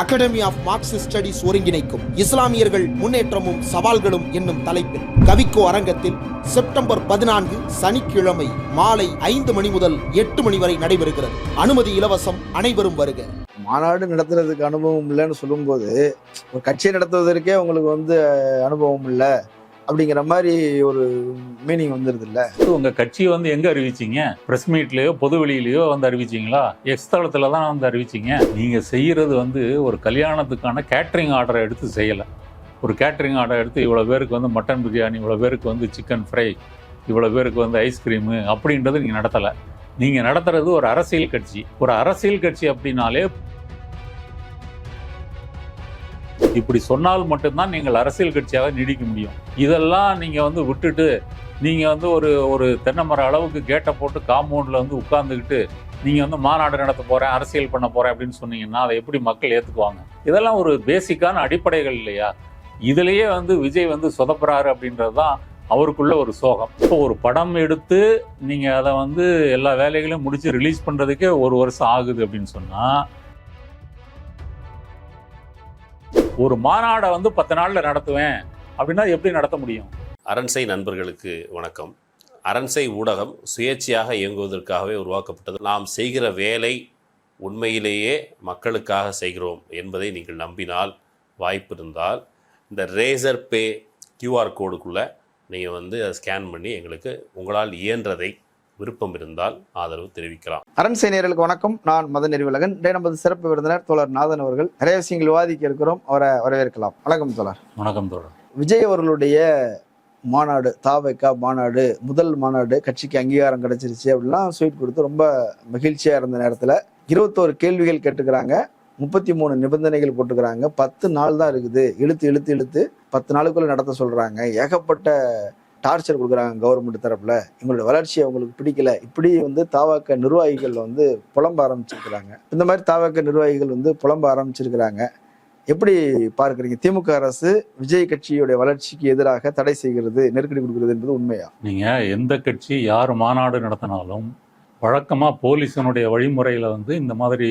Academy of Marxist studies ஒருங்கிணைக்கும். இஸ்லாமியர்கள் முன்னேற்றமும் சவால்களும் என்னும் தலைப்பில் கவிக்கோ அரங்கத்தில் செப்டம்பர் பதினான்கு சனிக்கிழமை மாலை ஐந்து மணி முதல் எட்டு மணி வரை நடைபெறுகிறது. அனுமதி இலவசம் அனைவரும் வருக. மாநாடு நடத்துறதுக்கு அனுபவம் இல்லைன்னு சொல்லும்போது ஒரு கட்சியை நடத்துவதற்கே உங்களுக்கு வந்து அனுபவம் இல்லை. அப்படிங்கிற மாதிரி ஒரு மீனிங் வந்துருது இல்ல உங்க கட்சியை வந்து எங்க அறிவிச்சீங்க? பிரஸ் மீட்லயோ பொது வெளியிலயோ வந்து அறிவிச்சீங்களா? எக்ஸ் தளத்துல தான் வந்து அறிவிச்சீங்க. நீங்க செய்யறது வந்து ஒரு கல்யாணத்துக்கான கேட்டரிங் ஆர்டரை எடுத்து செய்யல. ஒரு கேட்டரிங் ஆர்டர் எடுத்து இவ்வளோ பேருக்கு வந்து மட்டன் பிரியாணி இவ்வளோ பேருக்கு வந்து சிக்கன் ஃப்ரை இவ்வளோ பேருக்கு வந்து ஐஸ்கிரீமு அப்படின்றது நீங்கள் நடத்தலை. நீங்கள் நடத்துறது ஒரு அரசியல் கட்சி. ஒரு அரசியல் கட்சி அப்படின்னாலே இப்படி சொன்னால் மட்டும்தான் நீங்கள் அரசியல் கட்சியாக நீடிக்க முடியும். இதெல்லாம் நீங்கள் வந்து விட்டுட்டு நீங்கள் வந்து ஒரு ஒரு தென்னை அளவுக்கு கேட்டை போட்டு காம்பவுண்டில் வந்து உட்கார்ந்துக்கிட்டு நீங்கள் வந்து மாநாடு நடத்த போகிறேன் அரசியல் பண்ண போகிறேன் அப்படின்னு சொன்னீங்கன்னா அதை எப்படி மக்கள் ஏற்றுக்குவாங்க இதெல்லாம் ஒரு பேசிக்கான அடிப்படைகள் இல்லையா? இதுலேயே வந்து விஜய் வந்து சொதப்புறாரு அப்படின்றது தான் அவருக்குள்ள ஒரு சோகம். இப்போ ஒரு படம் எடுத்து நீங்கள் அதை வந்து எல்லா வேலைகளையும் முடித்து ரிலீஸ் பண்ணுறதுக்கே ஒரு வருஷம் ஆகுது அப்படின்னு சொன்னால் ஒரு மாநாடை வந்து பத்து நாளில் நடத்துவேன். அப்படின்னா எப்படி நடத்த முடியும்? அரண்சை நண்பர்களுக்கு வணக்கம். அரண்சை ஊடகம் சுயேட்சையாக இயங்குவதற்காகவே உருவாக்கப்பட்டது. நாம் செய்கிற வேலை உண்மையிலேயே மக்களுக்காக செய்கிறோம் என்பதை நீங்கள் நம்பினால் வாய்ப்பு இருந்தால் இந்த ரேசர் பே கியூஆர் கோடுக்குள்ளே நீங்கள் வந்து அதை ஸ்கேன் பண்ணி எங்களுக்கு உங்களால் இயன்றதை விருப்பம் இருந்தால் ஆதரவு தெரிவிக்கலாம். அரண்சை நேயர்களுக்கு வணக்கம். நான் மத நெறிவலகன் இன்றைய நமது சிறப்பு விருந்தினர் தோழர் நாதன் அவர்கள். நிறைய விஷயங்கள் விவாதிக்க இருக்கிறோம். அவரை வரவேற்கலாம். வணக்கம் தோழர். வணக்கம் தோழர். விஜய் அவர்களுடைய மாநாடு தாவைக்கா மாநாடு முதல் மாநாடு கட்சிக்கு அங்கீகாரம் கிடைச்சிருச்சு அப்படிலாம் ஸ்வீட் கொடுத்து ரொம்ப மகிழ்ச்சியா இருந்த நேரத்துல இருபத்தோரு கேள்விகள் கேட்டுக்கிறாங்க. முப்பத்தி மூணு நிபந்தனைகள் போட்டுக்கிறாங்க. பத்து நாள் தான் இருக்குது. இழுத்து இழுத்து இழுத்து பத்து நாளுக்குள்ள நடத்த சொல்றாங்க. ஏகப்பட்ட டார்ச்சர் கொடுக்குறாங்க கவர்மெண்ட் தரப்பில். எங்களோட வளர்ச்சி அவங்களுக்கு பிடிக்கல. இப்படி வந்து தாவாக்க நிர்வாகிகள் வந்து புலம்ப ஆரம்பிச்சிருக்கிறாங்க. இந்த மாதிரி தாவாக்க நிர்வாகிகள் வந்து புலம்ப ஆரம்பிச்சிருக்கிறாங்க. எப்படி பார்க்குறீங்க? திமுக அரசு விஜய் கட்சியுடைய வளர்ச்சிக்கு எதிராக தடை செய்கிறது நெருக்கடி கொடுக்கிறது என்பது உண்மையா? நீங்கள் எந்த கட்சி யார் மாநாடு நடத்தினாலும் வழக்கமாக போலீஸினுடைய வழிமுறையில் வந்து இந்த மாதிரி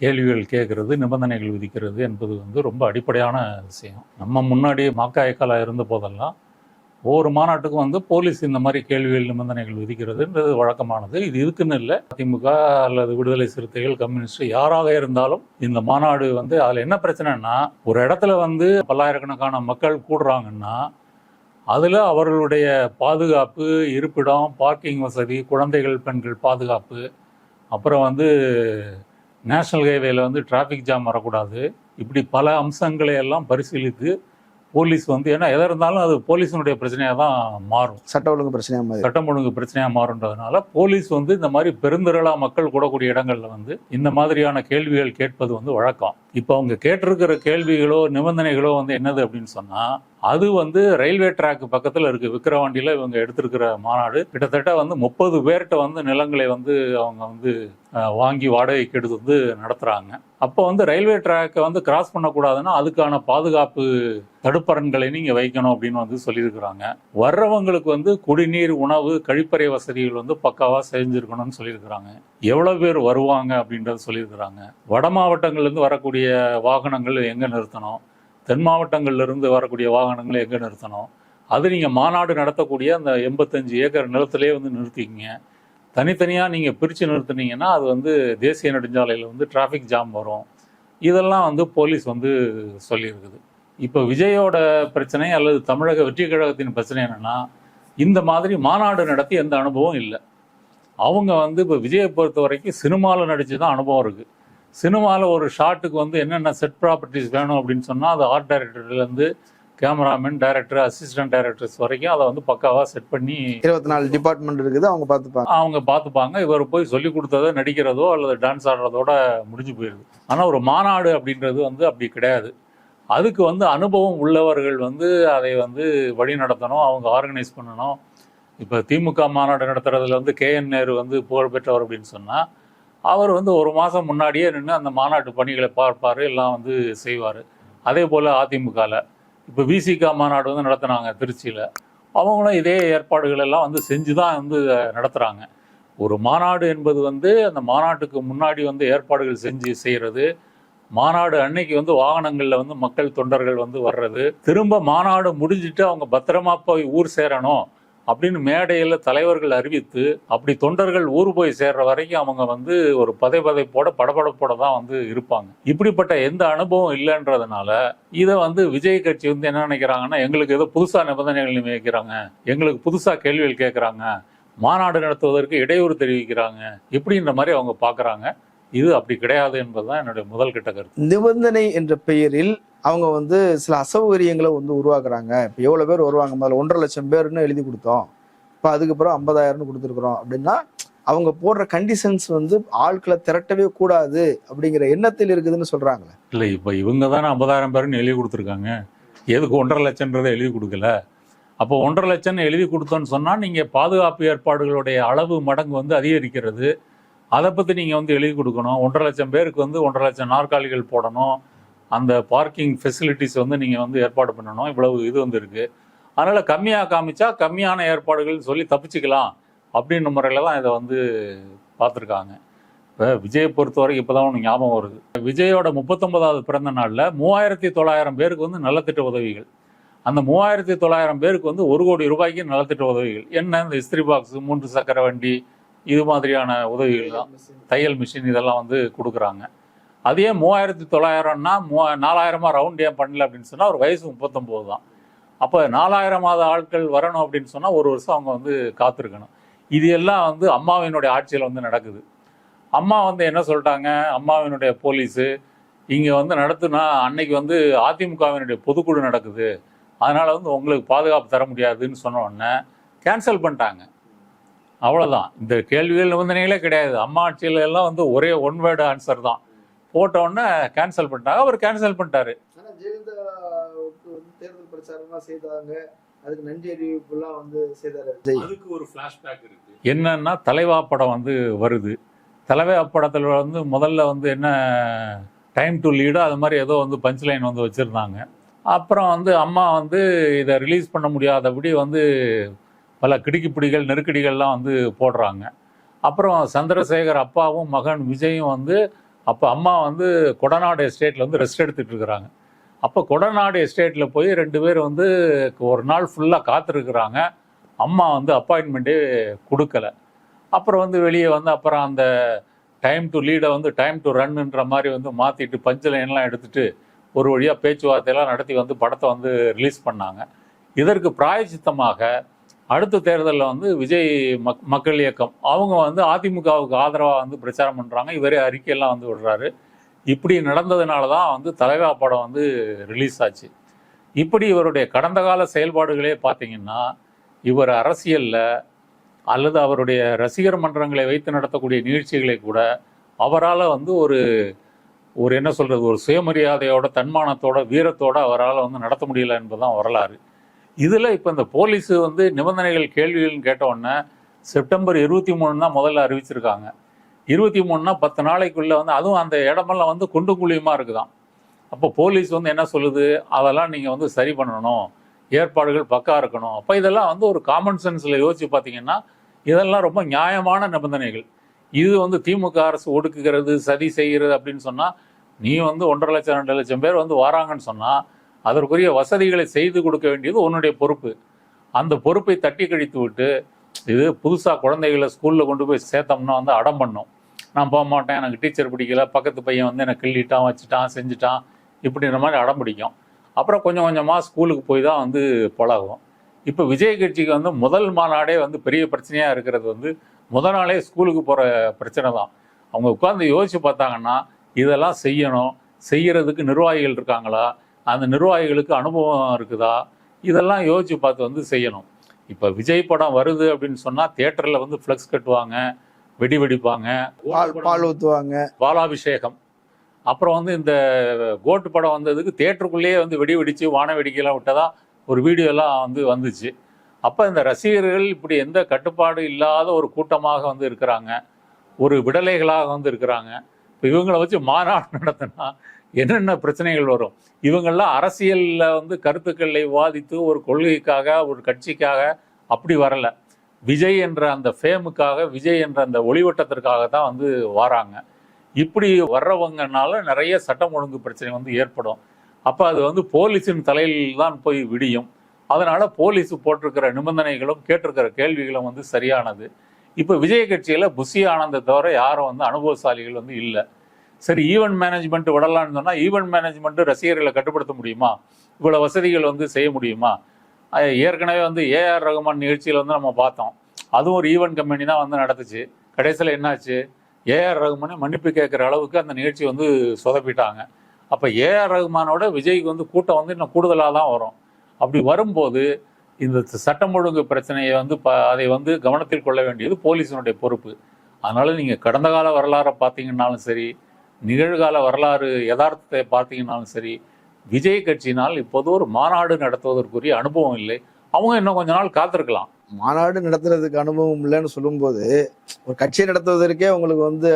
கேள்விகள் கேட்கறது நிபந்தனைகள் விதிக்கிறது என்பது வந்து ரொம்ப அடிப்படையான விஷயம். நம்ம முன்னாடி மாக்காயக்காலா இருந்த போதெல்லாம் ஒவ்வொரு மாநாட்டுக்கும் வந்து போலீஸ் இந்த மாதிரி கேள்விகள் நிபந்தனைகள் விதிக்கிறதுன்றது வழக்கமானது. இது இருக்குன்னு இல்லை. அதிமுக அல்லது விடுதலை சிறுத்தைகள் கம்யூனிஸ்ட் யாராக இருந்தாலும் இந்த மாநாடு வந்து அதில் என்ன பிரச்சனைனா ஒரு இடத்துல வந்து பல்லாயிரக்கணக்கான மக்கள் கூடுறாங்கன்னா அதில் அவர்களுடைய பாதுகாப்பு இருப்பிடம் பார்க்கிங் வசதி குழந்தைகள் பெண்கள் பாதுகாப்பு அப்புறம் வந்து நேஷனல் ஹைவேல வந்து டிராஃபிக் ஜாம் வரக்கூடாது. இப்படி பல அம்சங்களை எல்லாம் பரிசீலித்து போலீஸ் வந்து ஏன்னா எதாக இருந்தாலும் அது போலீஸினுடைய பிரச்சனையாக தான் மாறும். சட்ட ஒழுங்கு பிரச்சனையா மாதிரி சட்டம் ஒழுங்கு பிரச்சனையாக மாறுன்றதுனால போலீஸ் வந்து இந்த மாதிரி பெருந்திரளா மக்கள் கூடக்கூடிய இடங்கள்ல வந்து இந்த மாதிரியான கேள்விகள் கேட்பது வந்து வழக்கம். இப்போ அவங்க கேட்டிருக்கிற கேள்விகளோ நிபந்தனைகளோ வந்து என்னது அப்படின்னு சொன்னா அது வந்து ரயில்வே ட்ராக் பக்கத்தில் இருக்கு. விக்கிரவாண்டியில் இவங்க எடுத்திருக்கிற மாநாடு. கிட்டத்தட்ட வந்து முப்பது பேர்கிட்ட வந்து நிலங்களை வந்து அவங்க வந்து வாங்கி வாடகைக்கு எடுத்து வந்து நடத்துகிறாங்க அப்போ வந்து ரயில்வே ட்ராக்கை வந்து கிராஸ் பண்ணக்கூடாதுன்னா அதுக்கான பாதுகாப்பு தடுப்பரன்களை நீங்கள் வைக்கணும் அப்படின்னு வந்து சொல்லியிருக்கிறாங்க. வர்றவங்களுக்கு வந்து குடிநீர் உணவு கழிப்பறை வசதிகள் வந்து பக்காவாக செஞ்சுருக்கணும்னு சொல்லியிருக்கிறாங்க. எவ்வளோ பேர் வருவாங்க அப்படின்றத சொல்லியிருக்கிறாங்க. வட மாவட்டங்கள்லேருந்து வரக்கூடிய வாகனங்கள் எங்கே நிறுத்தணும்? தென் மாவட்டங்களிலிருந்து வரக்கூடிய வாகனங்களை எங்கே நிறுத்தணும்? அது நீங்கள் மாநாடு நடத்தக்கூடிய அந்த எண்பத்தஞ்சு ஏக்கர் நிலத்திலே வந்து நிறுத்திக்கிங்க. தனித்தனியாக நீங்கள் பிரித்து நிறுத்துனீங்கன்னா அது வந்து தேசிய நெடுஞ்சாலையில் வந்து டிராஃபிக் ஜாம் வரும். இதெல்லாம் வந்து போலீஸ் வந்து சொல்லியிருக்குது. இப்போ விஜயோட பிரச்சனை அல்லது தமிழக வெற்றி கழகத்தின் பிரச்சனை என்னன்னா இந்த மாதிரி மாநாடு நடத்தி எந்த அனுபவம் இல்லை. அவங்க வந்து இப்போ விஜயை பொறுத்த வரைக்கும் சினிமாவில் நடிச்சு தான் அனுபவம் இருக்குது சினிமாவில் ஒரு ஷாட்டுக்கு வந்து என்னென்ன செட் ப்ராப்பர்ட்டிஸ் வேணும் அப்படின்னு சொன்னால் அது ஆர்ட் டைரக்டர்லேருந்து கேமராமேன் டைரக்டர் அசிஸ்டன்ட் டைரக்டர்ஸ் வரைக்கும் அதை வந்து பக்காவாக செட் பண்ணி இருபத்தி நாலு டிபார்ட்மெண்ட் இருக்குது அவங்க பார்த்துப்பாங்க. அவங்க பார்த்துப்பாங்க. இவர் போய் சொல்லி கொடுத்ததை நடிக்கிறதோ அல்லது டான்ஸ் ஆடுறதோட முடிஞ்சு போயிடுது ஆனால் ஒரு மாநாடு அப்படின்றது வந்து அப்படி கிடையாது. அதுக்கு வந்து அனுபவம் உள்ளவர்கள் வந்து அதை வந்து வழி நடத்தணும் அவங்க ஆர்கனைஸ் பண்ணணும். இப்போ திமுக மாநாடு நடத்துறதுல வந்து கே என் நேரு வந்து புகழ்பெற்றவர் அப்படின்னு சொன்னால் அவர் வந்து ஒரு மாதம் முன்னாடியே நின்று அந்த மாநாட்டு பணிகளை பார்ப்பார் எல்லாம் வந்து செய்வார். அதே போல் அதிமுகவில் இப்போ விசிகா மாநாடு வந்து நடத்துனாங்க திருச்சியில். அவங்களும் இதே ஏற்பாடுகள் எல்லாம் வந்து செஞ்சு தான் வந்து நடத்துகிறாங்க ஒரு மாநாடு என்பது வந்து அந்த மாநாட்டுக்கு முன்னாடி வந்து ஏற்பாடுகள் செஞ்சு செய்கிறது மாநாடு அன்னைக்கு வந்து வாகனங்களில் வந்து மக்கள் தொண்டர்கள் வந்து வர்றது திரும்ப மாநாடு முடிஞ்சிட்டு அவங்க பத்திரமா போய் ஊர் சேரணும். அப்படின்னு மேடையில் தலைவர்கள் அறிவித்து அப்படி தொண்டர்கள் ஊர் போய் சேர்ற வரைக்கும் அவங்க வந்து ஒரு பதை பதைப்போட படபடப்போட தான் வந்து இருப்பாங்க. இப்படிப்பட்ட எந்த அனுபவம் இல்லைன்றதுனால இதை வந்து விஜய் கட்சி வந்து என்ன நினைக்கிறாங்கன்னா எங்களுக்கு ஏதோ புதுசாக நிபந்தனைகள் நியமிக்கிறாங்க எங்களுக்கு புதுசாக கேள்விகள் கேட்குறாங்க மாநாடு நடத்துவதற்கு இடையூறு தெரிவிக்கிறாங்க இப்படின்ற மாதிரி அவங்க பார்க்குறாங்க. இது அப்படி கிடையாது என்பதுதான் என்னுடைய முதல் கிட்ட கருத்து. நிபந்தனை என்ற பெயரில் அவங்க வந்து சில அசௌகரியங்களை வந்து உருவாக்குறாங்க. இப்போ எவ்வளோ பேர் வருவாங்க? முதல்ல ஒன்றரை லட்சம் பேர்னு எழுதி கொடுத்தோம். இப்போ அதுக்கப்புறம் ஐம்பதாயிரம்னு கொடுத்துருக்குறோம் அப்படின்னா அவங்க போடுற கண்டிஷன்ஸ் வந்து ஆட்களை திரட்டவே கூடாது அப்படிங்கிற எண்ணத்தில் இருக்குதுன்னு சொல்கிறாங்களே இல்லை இப்போ இவங்க தானே ஐம்பதாயிரம் பேருன்னு எழுதி கொடுத்துருக்காங்க. எதுக்கு ஒன்றரை லட்சம்ன்றதை எழுதி கொடுக்கல? அப்போ ஒன்றரை லட்சம்னு எழுதி கொடுத்தோன்னு சொன்னால் நீங்கள் பாதுகாப்பு ஏற்பாடுகளுடைய அளவு மடங்கு வந்து அதிகரிக்கிறது. அதை பற்றி நீங்கள் வந்து எழுதி கொடுக்கணும். ஒன்றரை லட்சம் பேருக்கு வந்து ஒன்றரை லட்சம் நாற்காலிகள் போடணும். அந்த பார்க்கிங் ஃபெசிலிட்டிஸ் வந்து நீங்கள் வந்து ஏற்பாடு பண்ணணும். இவ்வளவு இது வந்து அதனால் கம்மியாக காமிச்சா கம்மியான ஏற்பாடுகள் சொல்லி தப்பிச்சுக்கலாம் அப்படின்ற முறையில் தான் இதை வந்து பார்த்துருக்காங்க. இப்போ விஜயை பொறுத்த வரைக்கும் இப்போ தான் ஒன்று ஞாபகம் வருது. விஜயோட முப்பத்தொன்பதாவது பிறந்த நாளில் மூவாயிரத்தி தொள்ளாயிரம் பேருக்கு வந்து நலத்திட்ட உதவிகள். அந்த மூவாயிரத்தி தொள்ளாயிரம் பேருக்கு வந்து ஒரு கோடி ரூபாய்க்கு நலத்திட்ட உதவிகள். என்ன இந்த இஸ்திரி பாக்ஸ் மூன்று சக்கர வண்டி இது மாதிரியான உதவிகள் தான். தையல் மிஷின் இதெல்லாம் வந்து கொடுக்குறாங்க. அதே மூவாயிரத்தி தொள்ளாயிரம்னா மூ நாலாயிரமாக ரவுண்ட் ஏன் பண்ணல அப்படின்னு சொன்னால் ஒரு வயசு முப்பத்தொம்போது தான். அப்போ நாலாயிரமாவது ஆட்கள் வரணும் அப்படின்னு சொன்னால் ஒரு வருஷம் அவங்க வந்து காத்திருக்கணும். இது எல்லாம் வந்து அம்மாவினுடைய ஆட்சியில் வந்து நடக்குது. அம்மா வந்து என்ன சொல்லிட்டாங்க? அம்மாவினுடைய போலீஸு இங்கே வந்து நடத்துனா அன்னைக்கு வந்து அதிமுகவினுடைய பொதுக்குழு நடக்குது. அதனால் வந்து உங்களுக்கு பாதுகாப்பு தர முடியாதுன்னு சொன்ன உடனே கேன்சல் பண்ணிட்டாங்க. அவ்வளோதான் இந்த கேள்விகள் நிபந்தனைகளே கிடையாது. அம்மா ஆட்சியில எல்லாம் வந்து ஒரே ஒன் வேர்டு ஆன்சர் தான். போட்ட உடனே கேன்சல் பண்ணிட்டாங்க. அவர் கேன்சல் பண்ணிட்டாரு. தேர்தல் பிரச்சாரம் செய்தாங்க. அதுக்கு நன்றி அறிவிப்புலாம் வந்து செய்தாரு. அதுக்கு ஒரு ஃப்ளாஷ்பேக் இருக்கு. என்னன்னா தலைவா படம் வந்து வருது. தலைவா படத்தில் வந்து முதல்ல வந்து என்ன டைம் டு லீடோ அது மாதிரி ஏதோ வந்து பஞ்ச் லைன் வந்து வச்சுருந்தாங்க. அப்புறம் வந்து அம்மா வந்து இதை ரிலீஸ் பண்ண முடியாதபடி வந்து பல கிடுக்கிப்பிடிகள் நெருக்கடிகள்லாம் வந்து போடுறாங்க. அப்புறம் சந்திரசேகர் அப்பாவும் மகன் விஜயும் வந்து அப்போ அம்மா வந்து கொடநாடு எஸ்டேட்டில் வந்து ரெஸ்ட் எடுத்துகிட்டு இருக்கிறாங்க. அப்போ கொடநாடு எஸ்டேட்டில் போய் ரெண்டு பேர் வந்து ஒரு நாள் ஃபுல்லாக காத்திருக்கிறாங்க. அம்மா வந்து அப்பாயின்மெண்ட்டே கொடுக்கல. அப்புறம் வந்து வெளியே வந்து அப்புறம் அந்த டைம் டு லீடை வந்து டைம் டு ரன்னுன்ற மாதிரி வந்து மாற்றிட்டு பஞ்சு லைன்லாம் எடுத்துகிட்டு ஒரு வழியாக பேச்சுவார்த்தையெல்லாம் நடத்தி வந்து படத்தை வந்து ரிலீஸ் பண்ணாங்க. இதற்கு பிராயச்சித்தமாக அடுத்த தேர்தலில் வந்து விஜய் மக் மக்கள் இயக்கம். அவங்க வந்து அதிமுகவுக்கு ஆதரவாக வந்து பிரச்சாரம் பண்ணுறாங்க இவரே அறிக்கையெல்லாம் வந்து விடுறாரு. இப்படி நடந்ததுனால தான் வந்து தலைவா படம் வந்து ரிலீஸ் ஆச்சு. இப்படி இவருடைய கடந்த கால செயல்பாடுகளே பார்த்தீங்கன்னா இவர் அரசியலில் அல்லது அவருடைய ரசிகர் மன்றங்களை வைத்து நடத்தக்கூடிய நிகழ்ச்சிகளை கூட அவரால் வந்து ஒரு ஒரு என்ன சொல்கிறது ஒரு சுயமரியாதையோட தன்மானத்தோட வீரத்தோட அவரால் வந்து நடத்த முடியல என்பதுதான் வரலாறு. இதில் இப்போ இந்த போலீஸ் வந்து நிபந்தனைகள் கேள்விகள்னு கேட்டவுடனே செப்டம்பர் இருபத்தி மூணு தான் முதல்ல அறிவிச்சிருக்காங்க. இருபத்தி மூணுனா பத்து நாளைக்குள்ளே வந்து அதுவும் அந்த இடமெல்லாம் வந்து குண்டு குழியுமாக இருக்குதான் அப்போ போலீஸ் வந்து என்ன சொல்லுது? அதெல்லாம் நீங்கள் வந்து சரி பண்ணணும். ஏற்பாடுகள் பக்கா இருக்கணும். அப்போ இதெல்லாம் வந்து ஒரு காமன் சென்ஸில் யோசிச்சு பார்த்தீங்கன்னா இதெல்லாம் ரொம்ப நியாயமான நிபந்தனைகள். இது வந்து திமுக அரசு ஒடுக்குகிறது சதி செய்கிறது அப்படின்னு சொன்னால் நீ வந்து ஒன்றரை லட்சம் ரெண்டு லட்சம் பேர் வந்து வராங்கன்னு சொன்னால் அதற்குரிய வசதிகளை செய்து கொடுக்க வேண்டியது உன்னுடைய பொறுப்பு. அந்த பொறுப்பை தட்டி கழித்து விட்டு இது புதுசாக குழந்தைகளை ஸ்கூலில் கொண்டு போய் சேர்த்தோம்னா வந்து அடம் பண்ணும். நான் போக மாட்டேன் எனக்கு டீச்சர் பிடிக்கல பக்கத்து பையன் வந்து எனக்கு கிள்ளிட்டான் வச்சுட்டான் செஞ்சுட்டான் இப்படின்ற மாதிரி அடம் பிடிக்கும். அப்புறம் கொஞ்சம் கொஞ்சமாக ஸ்கூலுக்கு போய் தான் வந்து பழகும். இப்போ விஜய் கட்சிக்கு வந்து முதல் மாநாடே வந்து பெரிய பிரச்சனையாக இருக்கிறது வந்து முதல் நாளே ஸ்கூலுக்கு போகிற பிரச்சனை தான். அவங்க உட்காந்து யோசிச்சு பார்த்தாங்கன்னா இதெல்லாம் செய்யணும் செய்கிறதுக்கு நிர்வாகிகள் இருக்காங்களா? அந்த நிர்வாகிகளுக்கு அனுபவம் இருக்குதா? இதெல்லாம் யோசிச்சு பார்த்து வந்து செய்யணும். இப்போ விஜய் படம் வருது அப்படின்னு சொன்னால் தியேட்டரில் வந்து ஃப்ளெக்ஸ் கட்டுவாங்க வெடி வெடிப்பாங்க. பால் ஊத்துவாங்க. பாலாபிஷேகம். அப்புறம் வந்து இந்த கோட்டு படம் வந்ததுக்கு தேட்டருக்குள்ளேயே வந்து வெடி வெடிச்சு வான வெடிக்கையெல்லாம் விட்டதா ஒரு வீடியோ எல்லாம் வந்து வந்துச்சு. அப்போ இந்த ரசிகர்கள் இப்படி எந்த கட்டுப்பாடு இல்லாத ஒரு கூட்டமாக வந்து இருக்கிறாங்க. ஒரு விடலைகளாக வந்து இருக்கிறாங்க. இப்போ இவங்களை வச்சு மாநாடு நடத்தினா என்னென்ன பிரச்சனைகள் வரும்? இவங்கெல்லாம் அரசியலில் வந்து கருத்துக்களை விவாதித்து ஒரு கொள்கைக்காக ஒரு கட்சிக்காக அப்படி வரலை. விஜய் என்ற அந்த ஃபேமுக்காக விஜய் என்ற அந்த ஒளிவட்டத்திற்காக தான் வந்து வாராங்க. இப்படி வர்றவங்கனால நிறைய சட்டம் ஒழுங்கு பிரச்சனை வந்து ஏற்படும். அப்போ அது வந்து போலீஸின் தலையில் தான் போய் விடியும். அதனால் போலீஸ் போட்டிருக்கிற நிபந்தனைகளும் கேட்டிருக்கிற கேள்விகளும் வந்து சரியானது. இப்போ விஜய் கட்சியில் புஷி ஆனந்தை தவிர யாரும் வந்து அனுபவசாலிகள் வந்து இல்லை. சரி ஈவெண்ட் மேனேஜ்மெண்ட் விடலாம்னு சொன்னால் ஈவெண்ட் மேனேஜ்மெண்ட் ரசிகர்களை கட்டுப்படுத்த முடியுமா? இவ்வளோ வசதிகள் வந்து செய்ய முடியுமா? ஏற்கனவே வந்து ஏஆர் ரகுமான் நிகழ்ச்சியில் வந்து நம்ம பார்த்தோம். அதுவும் ஒரு ஈவெண்ட் கம்பெனி தான் வந்து நடத்துச்சு. கடைசியில் என்னாச்சு? ஏஆர் ரகுமானை மன்னிப்பு கேட்குற அளவுக்கு அந்த நிகழ்ச்சி வந்து சொதப்பிட்டாங்க. அப்போ ஏஆர் ரகுமானோட விஜய்க்கு வந்து கூட்டம் வந்து இன்னும் கூடுதலாக தான் வரும். அப்படி வரும்போது இந்த சட்டம் ஒழுங்கு பிரச்சனையை வந்து ப அதை வந்து கவனத்தில் கொள்ள வேண்டியது போலீஸினுடைய பொறுப்பு. அதனால் நீங்கள் கடந்த கால வரலாறை பார்த்தீங்கன்னாலும் சரி நிகழ்கால வரலாறு யதார்த்தத்தை பார்த்தீங்கன்னாலும் சரி விஜய் கட்சியினால் இப்போது ஒரு மாநாடு நடத்துவதற்குரிய அனுபவம் இல்லை. அவங்க இன்னும் கொஞ்ச நாள் காத்திருக்கலாம். மாநாடு நடத்துறதுக்கு அனுபவம் இல்லைன்னு சொல்லும்போது ஒரு கட்சியை நடத்துவதற்கே உங்களுக்கு வந்து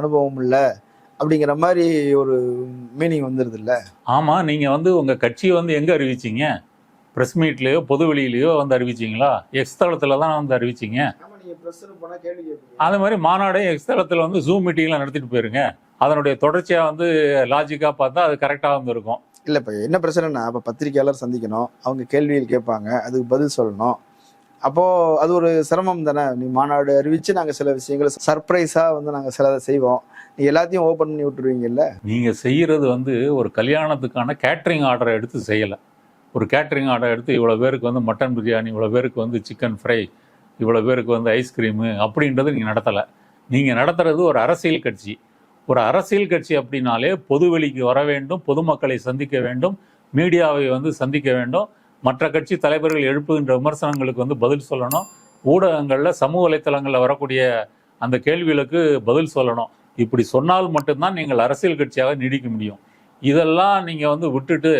அனுபவம் இல்லை அப்படிங்கிற மாதிரி ஒரு மீனிங் வந்துருது இல்ல ஆமா நீங்க வந்து உங்க கட்சியை வந்து எங்க அறிவிச்சீங்க? பிரஸ் மீட்லயோ பொது வெளியிலயோ வந்து அறிவிச்சீங்களா? எக்ஸ் தளத்துல தான் வந்து அறிவிச்சீங்க. அதே மாதிரி மாநாடே எக்ஸ் தளத்துல வந்து ஜூம் மீட்டிங்ல நடத்திட்டு போயிருங்க. அதனுடைய தொடர்ச்சியா வந்து லாஜிக்கா பார்த்தா அது கரெக்டா வந்து இருக்கும். இல்ல இப்ப என்ன பிரச்சனைனா இப்ப பத்திரிக்கையாளர் சந்திக்கணும். அவங்க கேள்விகள் கேட்பாங்க. அதுக்கு பதில் சொல்லணும். அப்போ அது ஒரு சிரமம் தானே? நீ மாநாடு அறிவிச்சு நாங்க சில விஷயங்களை சர்ப்ரைஸா வந்து நாங்க சிலதை செய்வோம். நீ எல்லாத்தையும் ஓபன் பண்ணி விட்டுருவீங்கல்ல? நீங்க செய்யறது வந்து ஒரு கல்யாணத்துக்கான கேட்டரிங் ஆர்டரை எடுத்து செய்யல. ஒரு கேட்டரிங் ஆர்டர் எடுத்து இவ்வளவு பேருக்கு வந்து மட்டன் பிரியாணி இவ்வளவு பேருக்கு வந்து சிக்கன் ஃப்ரை இவ்வளவு பேருக்கு வந்து ஐஸ்கிரீமு அப்படின்றது நீங்க நடத்தல. நீங்க நடத்துறது ஒரு அரசியல் கட்சி. ஒரு அரசியல் கட்சி அப்படின்னாலே பொதுவெளிக்கு வர வேண்டும் பொதுமக்களை சந்திக்க வேண்டும் மீடியாவை வந்து சந்திக்க வேண்டும். மற்ற கட்சி தலைவர்கள் எழுப்புகின்ற விமர்சனங்களுக்கு வந்து பதில் சொல்லணும். ஊடகங்களில் சமூக வலைத்தளங்களில் வரக்கூடிய அந்த கேள்விகளுக்கு பதில் சொல்லணும். இப்படி சொன்னால் மட்டும்தான் நீங்கள் அரசியல் கட்சியாக நீடிக்க முடியும். இதெல்லாம் நீங்கள் வந்து விட்டுட்டு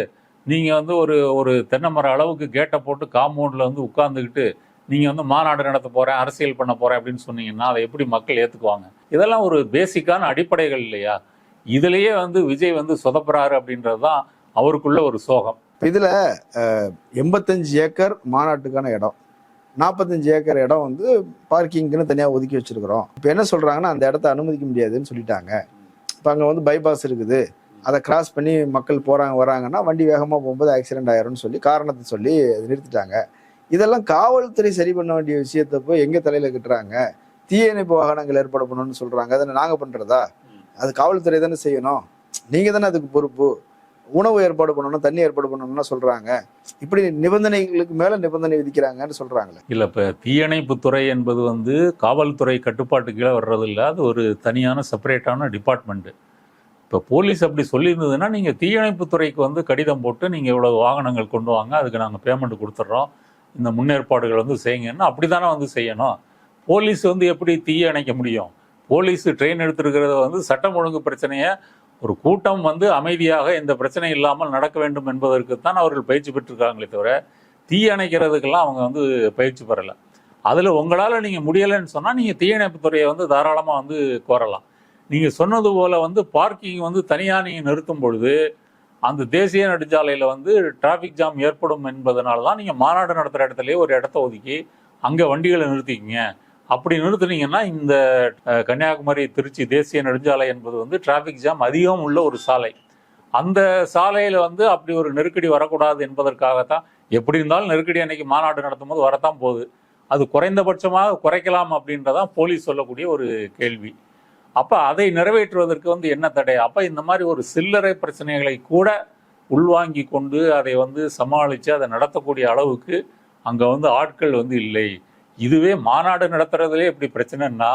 நீங்கள் வந்து ஒரு ஒரு தென்னை மர அளவுக்கு கேட்டை போட்டு காம்பவுண்டில் வந்து உட்காந்துக்கிட்டு நீங்கள் வந்து மாநாடு நடத்த போகிறேன் அரசியல் பண்ண போகிறேன் அப்படின்னு சொன்னீங்கன்னா அதை எப்படி மக்கள் ஏற்றுக்குவாங்க இதெல்லாம் ஒரு பேசிக்கான அடிப்படைகள் இல்லையா? இதுலேயே வந்து விஜய் வந்து சொதப்புறாரு அப்படின்றது தான் அவருக்குள்ள ஒரு சோகம். இதில் எண்பத்தஞ்சு ஏக்கர் மாநாட்டுக்கான இடம். நாற்பத்தஞ்சு ஏக்கர் இடம் வந்து பார்க்கிங்க்குன்னு தனியாக ஒதுக்கி வச்சிருக்கிறோம். இப்போ என்ன சொல்கிறாங்கன்னா அந்த இடத்த அனுமதிக்க முடியாதுன்னு சொல்லிட்டாங்க. இப்போ அங்கே வந்து பைபாஸ் இருக்குது. அதை கிராஸ் பண்ணி மக்கள் போகிறாங்க வராங்கன்னா வண்டி வேகமாக போகும்போது ஆக்சிடென்ட் ஆயிரும்னு சொல்லி காரணத்தை சொல்லி அதை நிறுத்திட்டாங்க. இதெல்லாம் காவல்துறை சரி பண்ண வேண்டிய விஷயத்தை போய் எங்க தலையில கட்டுறாங்க? தீயணைப்பு வாகனங்கள் ஏற்பாடு பண்ணணும்னு சொல்றாங்க. அதை நாங்க பண்றதா? அது காவல்துறை தானே செய்யணும். நீங்க தானே அதுக்கு பொறுப்பு. உணவு ஏற்பாடு பண்ணணும் தண்ணி ஏற்பாடு பண்ணணும்னு சொல்றாங்க. இப்படி நிபந்தனைகளுக்கு மேல நிபந்தனை விதிக்கிறாங்கன்னு சொல்றாங்களே. இல்ல இப்ப தீயணைப்பு துறை என்பது வந்து காவல்துறை கட்டுப்பாட்டு கீழே வர்றது இல்லை அது ஒரு தனியான செப்பரேட்டான டிபார்ட்மெண்ட் இப்ப போலீஸ் அப்படி சொல்லியிருந்ததுன்னா நீங்க தீயணைப்பு துறைக்கு வந்து கடிதம் போட்டு நீங்க இவ்வளவு வாகனங்கள் கொண்டு வாங்க. அதுக்கு நாங்க பேமெண்ட் கொடுத்துட்றோம். இந்த முன்னேற்பாடுகள் வந்து செய்யுங்கன்னா அப்படி தானே வந்து செய்யணும்? போலீஸ் வந்து எப்படி தீய அணைக்க முடியும்? போலீஸ் ட்ரெயின் எடுத்திருக்கிறத வந்து சட்டம் ஒழுங்கு பிரச்சனையை ஒரு கூட்டம் வந்து அமைதியாக எந்த பிரச்சனை இல்லாமல் நடக்க வேண்டும் என்பதற்கு தான் அவர்கள் பயிற்சி பெற்றிருக்காங்களே தவிர தீ அணைக்கிறதுக்கெல்லாம் அவங்க வந்து பயிற்சி பெறலை. அதில் உங்களால் நீங்கள் முடியலைன்னு சொன்னால் நீங்கள் தீயணைப்பு துறையை வந்து தாராளமாக வந்து கோரலாம். நீங்கள் சொன்னது போல் வந்து பார்க்கிங் வந்து தனியாக நீங்கள் நிறுத்தும் பொழுது அந்த தேசிய நெடுஞ்சாலையில் வந்து டிராஃபிக் ஜாம் ஏற்படும் என்பதனால தான் நீங்கள் மாநாடு நடத்துகிற இடத்துலையே ஒரு இடத்த ஒதுக்கி அங்கே வண்டிகளை நிறுத்திக்கிங்க. அப்படி நிறுத்துனீங்கன்னா இந்த கன்னியாகுமரி திருச்சி தேசிய நெடுஞ்சாலை என்பது வந்து டிராஃபிக் ஜாம் அதிகம் உள்ள ஒரு சாலை. அந்த சாலையில் வந்து அப்படி ஒரு நெருக்கடி வரக்கூடாது என்பதற்காகத்தான் எப்படி இருந்தாலும் நெருக்கடி அன்னைக்கு மாநாடு நடத்தும் போது வரத்தான் போகுது. அது குறைந்தபட்சமாக குறைக்கலாம் அப்படின்றதான் போலீஸ் சொல்லக்கூடிய ஒரு கேள்வி. அப்போ அதை நிறைவேற்றுவதற்கு வந்து என்ன தடை? அப்போ இந்த மாதிரி ஒரு சில்லறை பிரச்சனைகளை கூட உள்வாங்கி கொண்டு அதை வந்து சமாளித்து அதை நடத்தக்கூடிய அளவுக்கு அங்கே வந்து ஆட்கள் வந்து இல்லை. இதுவே மாநாடு நடத்துறதுலே இப்படி பிரச்சனைன்னா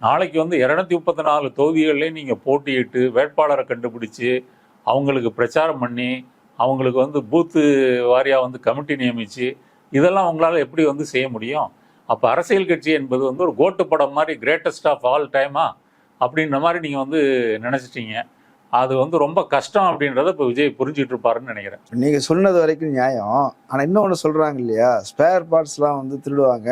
நாளைக்கு வந்து இரநூத்தி முப்பத்தி நாலு தொகுதிகள்லேயும் நீங்கள் போட்டியிட்டு வேட்பாளரை கண்டுபிடிச்சு அவங்களுக்கு பிரச்சாரம் பண்ணி அவங்களுக்கு வந்து பூத்து வாரியாக வந்து கமிட்டி நியமித்து இதெல்லாம் அவங்களால எப்படி வந்து செய்ய முடியும்? அப்போ அரசியல் கட்சி என்பது வந்து ஒரு கோட்டு படம் மாதிரி கிரேட்டஸ்ட் ஆஃப் ஆல் டைமாக அப்படின்ற மாதிரி நீங்கள் வந்து நினச்சிட்டீங்க. அது வந்து ரொம்ப கஷ்டம் அப்படின்றத இப்போ விஜய் புரிஞ்சுட்டு இருப்பாருன்னு நினைக்கிறேன். நீங்கள் சொன்னது வரைக்கும் நியாயம். ஆனால் இன்னொன்று சொல்கிறாங்க இல்லையா? ஸ்பேர் பார்ட்ஸ்லாம் வந்து திருடுவாங்க.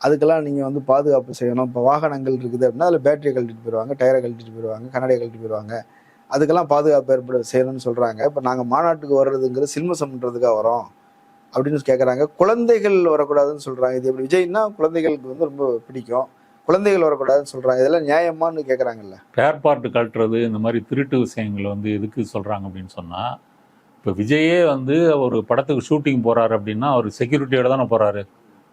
அதுக்கெல்லாம் நீங்கள் வந்து பாதுகாப்பு செய்யணும். இப்போ வாகனங்கள் இருக்குது அப்படின்னா அதில் பேட்டரியை கழட்டிட்டு போயிடுவாங்க டயரை கழட்டிட்டு போயிடுவாங்க கண்ணாடியை கழட்டிட்டு போயிடுவாங்க அதுக்கெல்லாம் பாதுகாப்பு ஏற்பட செய்யணும்னு சொல்கிறாங்க இப்போ நாங்கள் மாநாட்டுக்கு வர்றதுங்கிறது சில்மசம்ன்றதுக்காக வரோம் அப்படின்னு கேட்குறாங்க குழந்தைகள் வரக்கூடாதுன்னு சொல்கிறாங்க இது எப்படி விஜய்னா குழந்தைகளுக்கு வந்து ரொம்ப பிடிக்கும். குழந்தைகள் வரக்கூடாதுன்னு சொல்கிறாங்க இதெல்லாம் நியாயமான்னு கேட்குறாங்கல்ல பேர் பார்ட்டு கழட்டுறது இந்த மாதிரி திருட்டு விஷயங்கள் வந்து எதுக்கு சொல்கிறாங்க அப்படின்னு சொன்னால் இப்போ விஜயே வந்து ஒரு படத்துக்கு ஷூட்டிங் போகிறாரு அப்படின்னா அவர் செக்யூரிட்டியோட தானே போகிறாரு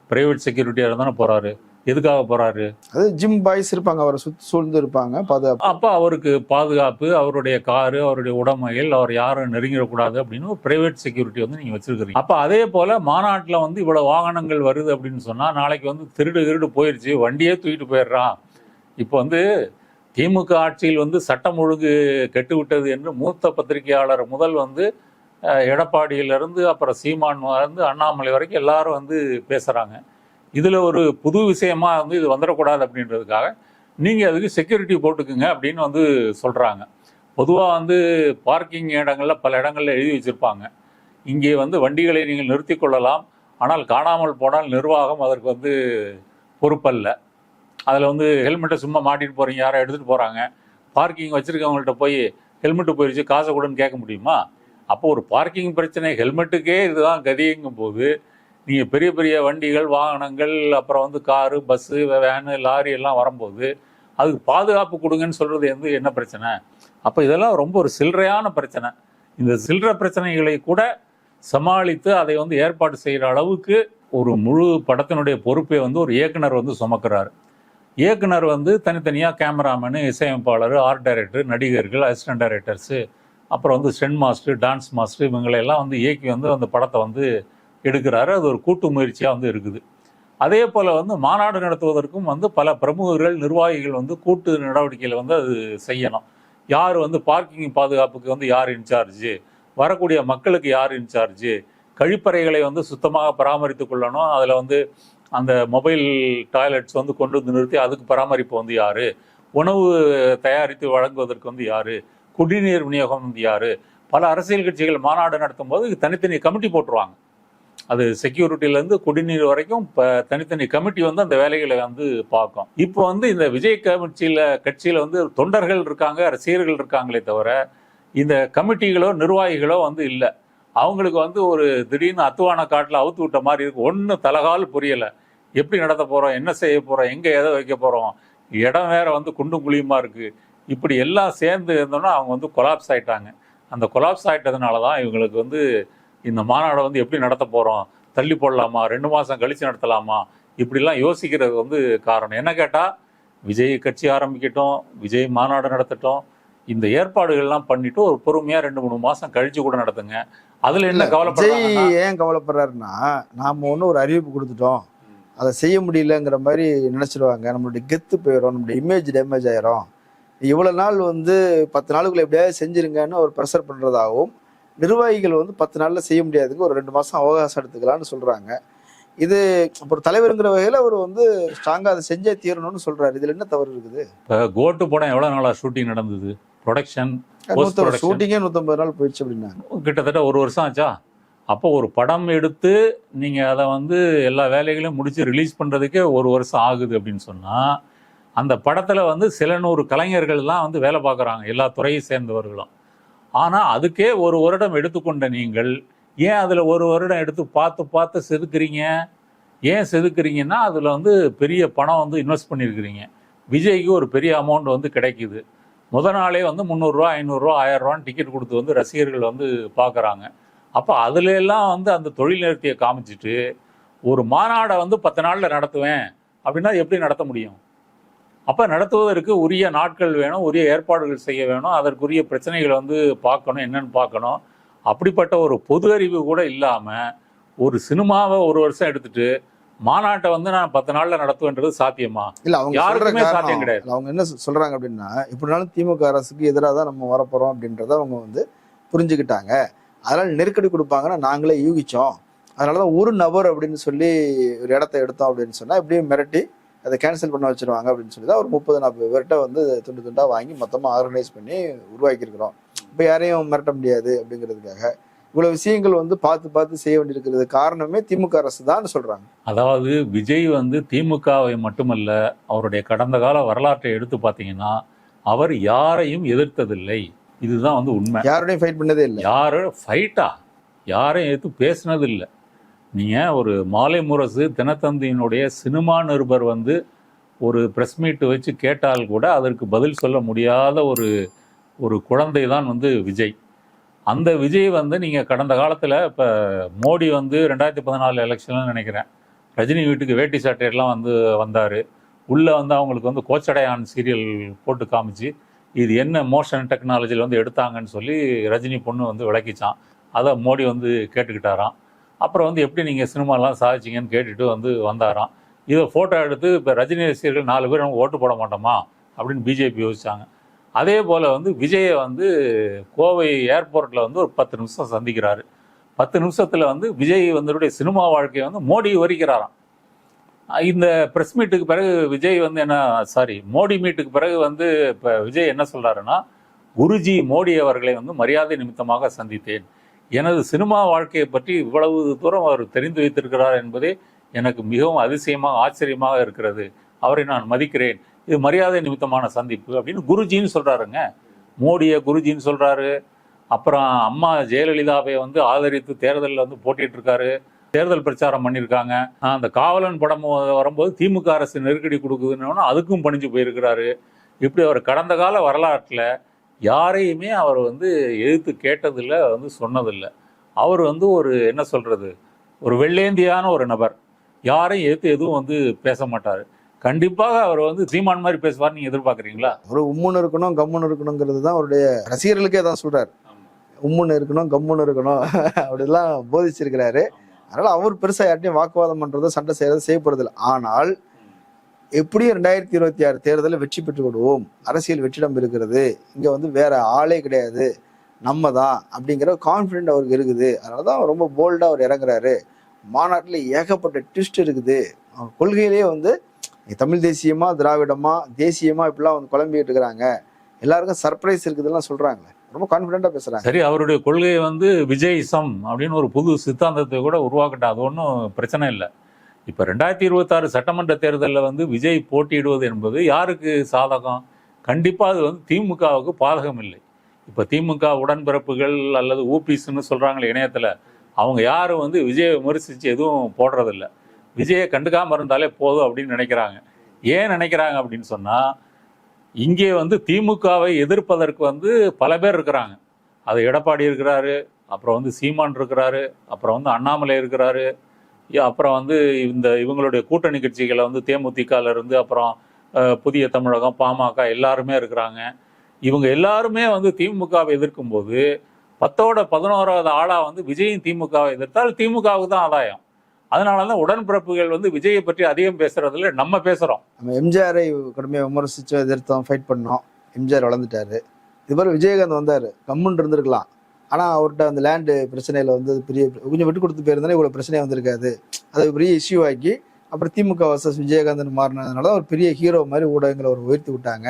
ப்ரைவேட் செக்யூரிட்டியோட தானே போகிறாரு எதுக்காக போகிறாரு அது ஜிம் பாய்ஸ் இருப்பாங்க அவரை சுத்தி சூழ்ந்து இருப்பாங்க அப்போ அவருக்கு பாதுகாப்பு அவருடைய காரு அவருடைய உடைமைகள் அவர் யாரும் நெருங்கிடக்கூடாது அப்படின்னு ஒரு பிரைவேட் செக்யூரிட்டி வந்து நீங்கள் வச்சிருக்கிறீங்க. அப்போ அதே போல் மாநாட்டில் வந்து இவ்வளோ வாகனங்கள் வருது அப்படின்னு சொன்னால் நாளைக்கு வந்து திருடு திருடு போயிடுச்சு வண்டியே தூக்கிட்டு போயிடுறான். இப்போ வந்து திமுக ஆட்சியில் வந்து சட்டம் ஒழுங்கு கெட்டுவிட்டது என்று மூத்த பத்திரிகையாளர் முதல் வந்து எடப்பாடியிலிருந்து அப்புறம் சீமான் வந்து அண்ணாமலை வரைக்கும் எல்லாரும் வந்து பேசுகிறாங்க இதில் ஒரு புது விஷயமா வந்து இது வந்துடக்கூடாது அப்படின்றதுக்காக நீங்கள் அதுக்கு செக்யூரிட்டி போட்டுக்குங்க அப்படின்னு வந்து சொல்கிறாங்க பொதுவாக வந்து பார்க்கிங் இடங்களில் பல இடங்களில் எழுதி வச்சுருப்பாங்க. இங்கே வந்து வண்டிகளை நீங்கள் நிறுத்தி கொள்ளலாம். ஆனால் காணாமல் போனால் நிர்வாகம் அதற்கு வந்து பொறுப்பல்ல. அதில் வந்து ஹெல்மெட்டை சும்மா மாட்டிட்டு போகிறீங்க யாரோ எடுத்துகிட்டு போகிறாங்க பார்க்கிங் வச்சுருக்கவங்கள்ட்ட போய் ஹெல்மெட்டு போயிடுச்சு காசை கூடன்னு கேட்க முடியுமா? அப்போ ஒரு பார்க்கிங் பிரச்சனை ஹெல்மெட்டுக்கே இதுதான் கதிங்கும் போது நீங்கள் பெரிய பெரிய வண்டிகள் வாகனங்கள் அப்புறம் வந்து காரு பஸ்ஸு வேனு லாரி எல்லாம் வரும்போது அதுக்கு பாதுகாப்பு கொடுங்கன்னு சொல்கிறது வந்து என்ன பிரச்சனை? அப்போ இதெல்லாம் ரொம்ப ஒரு சில்லறையான பிரச்சனை. இந்த சில்லறை பிரச்சனைகளை கூட சமாளித்து அதை வந்து ஏற்பாடு செய்கிற அளவுக்கு ஒரு முழு படத்தினுடைய பொறுப்பை வந்து ஒரு இயக்குனர் வந்து சுமக்கிறார். இயக்குனர் வந்து தனித்தனியாக கேமராமேனு இசையமைப்பாளர் ஆர்ட் டைரக்டர் நடிகர்கள் அசிஸ்டன்ட் டைரக்டர்ஸு அப்புறம் வந்து ஸ்டென் மாஸ்டர் டான்ஸ் மாஸ்டர் இவங்களையெல்லாம் வந்து இயக்கி வந்து அந்த படத்தை வந்து எடுக்கிறாரு. அது ஒரு கூட்டு முயற்சியாக வந்து இருக்குது. அதே போல் வந்து மாநாடு நடத்துவதற்கும் வந்து பல பிரமுகர்கள் நிர்வாகிகள் வந்து கூட்டு நடவடிக்கையில் வந்து அது செய்யணும். யார் வந்து பார்க்கிங் பாதுகாப்புக்கு வந்து யார் இன்சார்ஜு வரக்கூடிய மக்களுக்கு யார் இன்சார்ஜு கழிப்பறைகளை வந்து சுத்தமாக பராமரித்து கொள்ளணும். அதில் வந்து அந்த மொபைல் டாய்லெட்ஸ் வந்து கொண்டு வந்து நிறுத்தி அதுக்கு பராமரிப்பு வந்து யார்? உணவு தயாரித்து வழங்குவதற்கு வந்து யார்? குடிநீர் விநியோகம் வந்து யார்? பல அரசியல் கட்சிகள் மாநாடு நடத்தும் போது தனித்தனி கமிட்டி போட்டுருவாங்க. அது செக்யூரிட்டிலேருந்து குடிநீர் வரைக்கும் இப்போ தனித்தனி கமிட்டி வந்து அந்த வேலைகளை வந்து பார்க்கும். இப்போ வந்து இந்த விஜய் கமிட்டியில் கட்சியில் வந்து தொண்டர்கள் இருக்காங்க ரசிகர்கள் இருக்காங்களே தவிர இந்த கமிட்டிகளோ நிர்வாகிகளோ வந்து இல்லை. அவங்களுக்கு வந்து ஒரு திடீர்னு அத்துவான காட்டில் அவுத்து விட்ட மாதிரி இருக்கு. ஒன்றும் தலகால் புரியலை. எப்படி நடத்த போகிறோம் என்ன செய்ய போகிறோம் எங்கே எதை வைக்க போகிறோம் இடம் வேற வந்து குண்டும் குழியுமா இருக்குது இப்படி எல்லாம் சேர்ந்து இருந்தோன்னா அவங்க வந்து கொலாப்ஸ் ஆகிட்டாங்க அந்த கொலாப்ஸ் ஆகிட்டதுனால தான் இவங்களுக்கு வந்து இந்த மாநாடை வந்து எப்படி நடத்த போகிறோம் தள்ளி போடலாமா? ரெண்டு மாதம் கழித்து நடத்தலாமா? இப்படிலாம் யோசிக்கிறது வந்து காரணம். என்ன கேட்டால் விஜய் கட்சி ஆரம்பிக்கட்டும் விஜய் மாநாடு நடத்தட்டும். இந்த ஏற்பாடுகள்லாம் பண்ணிட்டு ஒரு பொறுமையாக ரெண்டு மூணு மாதம் கழிச்சு கூட நடத்துங்க. அதில் என்ன விஜய் கவலைப்படுறாங்கன்னா ஏன் கவலைப்படுறாருன்னா நாம ஒண்ணு ஒரு அறிவிப்பு கொடுத்துட்டோம். அதை செய்ய முடியலங்கிற மாதிரி நினைச்சிருவாங்க. நம்மளுடைய கெத்து போயிடும் நம்மளுடைய இமேஜ் டேமேஜ் ஆயிரும். இவ்வளவு நாள் வந்து பத்து நாளுக்குள்ள எப்படியாவது செஞ்சிருங்கன்னு ஒரு ப்ரெஷர் பண்றதாகவும் நிர்வாகிகள் வந்து பத்து நாள்ல செய்ய முடியாதுங்க. ஒரு ரெண்டு மாசம் அவகாசம் எடுத்துக்கலாம்னு சொல்றாங்க. இது அப்புறம் தலைவருங்கிற வகையில அவர் வந்து ஸ்ட்ராங்கா அதை செஞ்சே தீரணும்னு சொல்றாரு. இதுல என்ன தவறு இருக்குது? இப்போ கோட்டு படம் எவ்வளோ நாளாக ஷூட்டிங் நடந்தது? ப்ரொடக்ஷன். ஷூட்டிங்கே நூத்தம்பது நாள் போயிடுச்சு அப்படின்னாங்க. கிட்டத்தட்ட ஒரு வருஷம் ஆச்சா? அப்போ ஒரு படம் எடுத்து நீங்கள் அதை வந்து எல்லா வேலைகளையும் முடித்து ரிலீஸ் பண்ணுறதுக்கே ஒரு வருஷம் ஆகுது அப்படின்னு சொன்னால் அந்த படத்தில் வந்து சில நூறு கலைஞர்கள்லாம் வந்து வேலை பார்க்குறாங்க. எல்லா துறையை சேர்ந்தவர்களும். ஆனால் அதுக்கே ஒரு வருடம் எடுத்துக்கொண்ட நீங்கள். ஏன் அதில் ஒரு வருடம் எடுத்து பார்த்து பார்த்து செதுக்குறீங்க? ஏன் செதுக்குறீங்கன்னா அதில் வந்து பெரிய பணம் வந்து இன்வெஸ்ட் பண்ணியிருக்கிறீங்க. விஜய்க்கு ஒரு பெரிய அமௌண்ட் வந்து கிடைக்குது. முத நாளே வந்து முந்நூறுரூவா ஐநூறுரூவா ஆயிரரூவான்னு டிக்கெட் கொடுத்து வந்து ரசிகர்கள் வந்து பார்க்குறாங்க. அப்போ அதுலெல்லாம் வந்து அந்த தொழில் நிறுத்தியை காமிச்சிட்டு ஒரு மாநாடை வந்து பத்து நாளில் நடத்துவேன் அப்படின்னா எப்படி நடத்த முடியும்? அப்போ நடத்துவதற்கு உரிய நாட்கள் வேணும் உரிய ஏற்பாடுகள் செய்ய வேணும். அதற்குரிய பிரச்சனைகளை வந்து பார்க்கணும். என்னன்னு பார்க்கணும். அப்படிப்பட்ட ஒரு பொது அறிவு கூட இல்லாமல் ஒரு சினிமாவை ஒரு வருஷம் எடுத்துட்டு மாநாட்டை வந்து நான் பத்து நாளில் நடத்துவேன்றது சாத்தியமா? இல்ல அவங்க யாருக்குமே சாத்தியம் கிடையாது. அவங்க என்ன சொ- சொல்றாங்க அப்படின்னா எப்படினாலும் திமுக அரசுக்கு எதிராக தான் நம்ம வரப்போறோம் அப்படின்றத அவங்க வந்து புரிஞ்சுக்கிட்டாங்க. அதனால நெருக்கடி கொடுப்பாங்கன்னு நாங்களே யூகிச்சோம். அதனாலதான் ஒரு நபர் அப்படின்னு சொல்லி ஒரு இடத்த எடுத்தோம் அப்படின்னு சொன்னா எப்படியும் மிரட்டி அதை கேன்சல் பண்ண வச்சிருவாங்க அப்படின்னு சொல்லி தான் ஒரு முப்பது நாற்பது பேர்கிட்ட வந்து துண்டு துண்டா வாங்கி மொத்தமா ஆர்கனைஸ் பண்ணி உருவாக்கியிருக்கிறோம். இப்போ யாரையும் மிரட்ட முடியாது அப்படிங்கிறதுக்காக இவ்வளவு விஷயங்கள் வந்து பார்த்து பார்த்து செய்ய வேண்டியிருக்கிறது காரணமே திமுக அரசு தான் சொல்றாங்க. அதாவது விஜய் வந்து திமுகவை மட்டுமல்ல அவருடைய கடந்த கால வரலாற்றை எடுத்து பார்த்தீங்கன்னா அவர் யாரையும் எதிர்த்ததில்லை. இதுதான் வந்து உண்மை. யாரோடையும் ஃபைட் பண்ணதே இல்லை. யாரு ஃபைட்டா யாரையும் எதிர்த்து பேசினது இல்லை நீங்கள் ஒரு மாலை முரசு தினத்தந்தியினுடைய சினிமா நிருபர் வந்து ஒரு ப்ரெஸ் மீட் வச்சு கேட்டால் கூட அதற்கு பதில் சொல்ல முடியாத ஒரு ஒரு குழந்தை தான் வந்து விஜய். அந்த விஜய் வந்து நீங்கள் கடந்த காலத்தில் இப்போ மோடி வந்து ரெண்டாயிரத்தி பதினாலு எலெக்ஷன்லாம் நினைக்கிறேன். ரஜினி வீட்டுக்கு வேட்டி சாட்டேட்லாம் வந்து வந்தார். உள்ளே வந்து அவங்களுக்கு வந்து கோச்சடையான் சீரியல் போட்டு காமிச்சு இது என்ன மோஷன் டெக்னாலஜியில் வந்து எடுத்தாங்கன்னு சொல்லி ரஜினி பொண்ணு வந்து விளக்கிச்சான். அதை மோடி வந்து கேட்டுக்கிட்டாராம். அப்புறம் வந்து எப்படி நீங்கள் சினிமாலாம் சாதிச்சிங்கன்னு கேட்டுட்டு வந்து வந்தாராம். இதை ஃபோட்டோ எடுத்து இப்போ ரஜினி ரசிகர்கள் நாலு பேர் நமக்கு ஓட்டு போட மாட்டோமா? அப்படின்னு பிஜேபி யோசிச்சாங்க. அதே போல் வந்து விஜயை வந்து கோவை ஏர்போர்ட்டில் வந்து ஒரு பத்து நிமிஷம் சந்திக்கிறாரு. பத்து நிமிஷத்தில் வந்து விஜய் வந்துடைய சினிமா வாழ்க்கையை வந்து மோடி வரிக்கிறாராம் இந்த ப்ரெஸ் மீட்டுக்கு பிறகு விஜய் வந்து என்ன சாரி மோடி மீட்டுக்கு பிறகு வந்து இப்போ விஜய் என்ன சொல்கிறாருன்னா குருஜி மோடி அவர்களை வந்து மரியாதை நிமித்தமாக சந்தித்தேன். எனது சினிமா வாழ்க்கையை பற்றி இவ்வளவு தூரம் அவர் தெரிந்து வைத்திருக்கிறார் என்பதே எனக்கு மிகவும் அதிசயமாக ஆச்சரியமாக இருக்கிறது. அவரை நான் மதிக்கிறேன். இது மரியாதை நிமித்தமான சந்திப்பு அப்படின்னு குருஜின்னு சொல்கிறாருங்க மோடியை குருஜின்னு சொல்கிறாரு அப்புறம் அம்மா ஜெயலலிதாவை வந்து ஆதரித்து தேர்தலில் வந்து போட்டிகிட்ருக்காரு தேர்தல் பிரச்சாரம் பண்ணியிருக்காங்க. அந்த காவலன் படம் வரும்போது திமுக அரசு நெருக்கடி கொடுக்குதுன்னு அதுக்கும் பணிஞ்சு போயிருக்கிறாரு. இப்படி அவர் கடந்த கால வரலாற்றில் யாரையுமே அவர் வந்து எதிர்த்து கேட்டதில்லை வந்து சொன்னதில்லை. அவர் வந்து ஒரு என்ன சொல்றது ஒரு வெள்ளேந்தியான ஒரு நபர். யாரையும் எதிர்த்து எதுவும் வந்து பேச மாட்டார். கண்டிப்பாக அவர் வந்து சீமான் மாதிரி பேசுவார் நீங்க எதிர்பார்க்குறீங்களா? ஒரு உம்முன்னு இருக்கணும் கம்முன்னு இருக்கணுங்கிறது தான் அவருடைய ரசிகர்களுக்கே தான் சொல்றாரு. உம்முன்னு இருக்கணும் கம்முன்னு இருக்கணும் அப்படிலாம் போதிச்சிருக்கிறாரு. அதனால அவர் பெருசா யார்ட்டையும் வாக்குவாதம் பண்றதோ சண்டை செய்யறதோ செய்ய போறதில்லை. ஆனால் எப்படியும் ரெண்டாயிரத்தி இருபத்தி ஆறு தேர்தலில் வெற்றி பெற்று விடுவோம் அரசியல் வெற்றிடம் இருக்கிறது. இங்கே வந்து வேற ஆளே கிடையாது. நம்ம தான் அப்படிங்கிற கான்ஃபிடென்ட் அவருக்கு இருக்குது. அதனால தான் ரொம்ப போல்டாக அவர் இறங்குறாரு. மாநாட்டில் ஏகப்பட்ட ட்விஸ்ட் இருக்குது. அவர் கொள்கையிலேயே வந்து தமிழ் தேசியமா திராவிடமா தேசியமா இப்படிலாம் வந்து குழம்பிட்டு இருக்கிறாங்க. எல்லாருக்கும் சர்ப்ரைஸ் இருக்குதுலாம் சொல்றாங்களே. ரொம்ப கான்ஃபிடென்ட்டா பேசுறாங்க. சரி அவருடைய கொள்கை வந்து விஜய் சம் அப்படின்னு ஒரு புது சித்தாந்தத்தை கூட உருவாக்கட்டும் அது ஒன்றும் பிரச்சனை இல்லை. இப்போ ரெண்டாயிரத்தி இருபத்தாறு சட்டமன்ற தேர்தலில் வந்து விஜய் போட்டியிடுவது என்பது யாருக்கு சாதகம்? கண்டிப்பாக அது வந்து திமுகவுக்கு பாதகம் இல்லை. இப்போ திமுக உடன்பிறப்புகள் அல்லது ஊபிஸ்ன்னு சொல்கிறாங்களே இணையத்தில் அவங்க யாரும் வந்து விஜயை விமர்சித்து எதுவும் போடுறதில்ல. விஜயை கண்டுக்காமல் இருந்தாலே போதும் அப்படின்னு நினைக்கிறாங்க. ஏன் நினைக்கிறாங்க அப்படின்னு சொன்னால் இங்கே வந்து திமுகவை எதிர்ப்பதற்கு வந்து பல பேர் இருக்கிறாங்க. அது எடப்பாடி இருக்கிறாரு அப்புறம் வந்து சீமான் இருக்கிறாரு அப்புறம் வந்து அண்ணாமலை இருக்கிறாரு அப்புறம் வந்து இந்த இவங்களுடைய கூட்டணி கட்சிகளை வந்து தேமுதிகலேருந்து அப்புறம் புதிய தமிழகம் பாமக எல்லாருமே இருக்கிறாங்க. இவங்க எல்லாருமே வந்து திமுகவை எதிர்க்கும் போது பத்தோட பதினோராவது ஆளாக வந்து விஜயும் திமுகவை எதிர்த்தால் திமுகவுக்கு தான் ஆதாயம். அதனால தான் உடன்பிறப்புகள் வந்து விஜயை பற்றி அதிகம் பேசுறதுல நம்ம பேசுகிறோம் நம்ம எம்ஜிஆரை கடுமையாக விமர்சித்து எதிர்த்தோம் ஃபைட் பண்ணோம். எம்ஜிஆர் வளர்ந்துட்டாரு. இது மாதிரி விஜயகாந்த் வந்தார். கம்முன்னு இருந்திருக்கலாம். ஆனால் அவர்கிட்ட அந்த லேண்டு பிரச்சனையில் வந்து பெரிய கொஞ்சம் விட்டு கொடுத்து போயிருந்தாலே இவ்வளோ பிரச்சனையாக வந்திருக்காது. அதை பெரிய இஷ்யூ ஆக்கி அப்புறம் திமுக வர்சஸ் விஜயகாந்தன் மாறினதுனால தான் ஒரு பெரிய ஹீரோ மாதிரி ஊடகங்களை அவர் உயர்த்தி விட்டாங்க.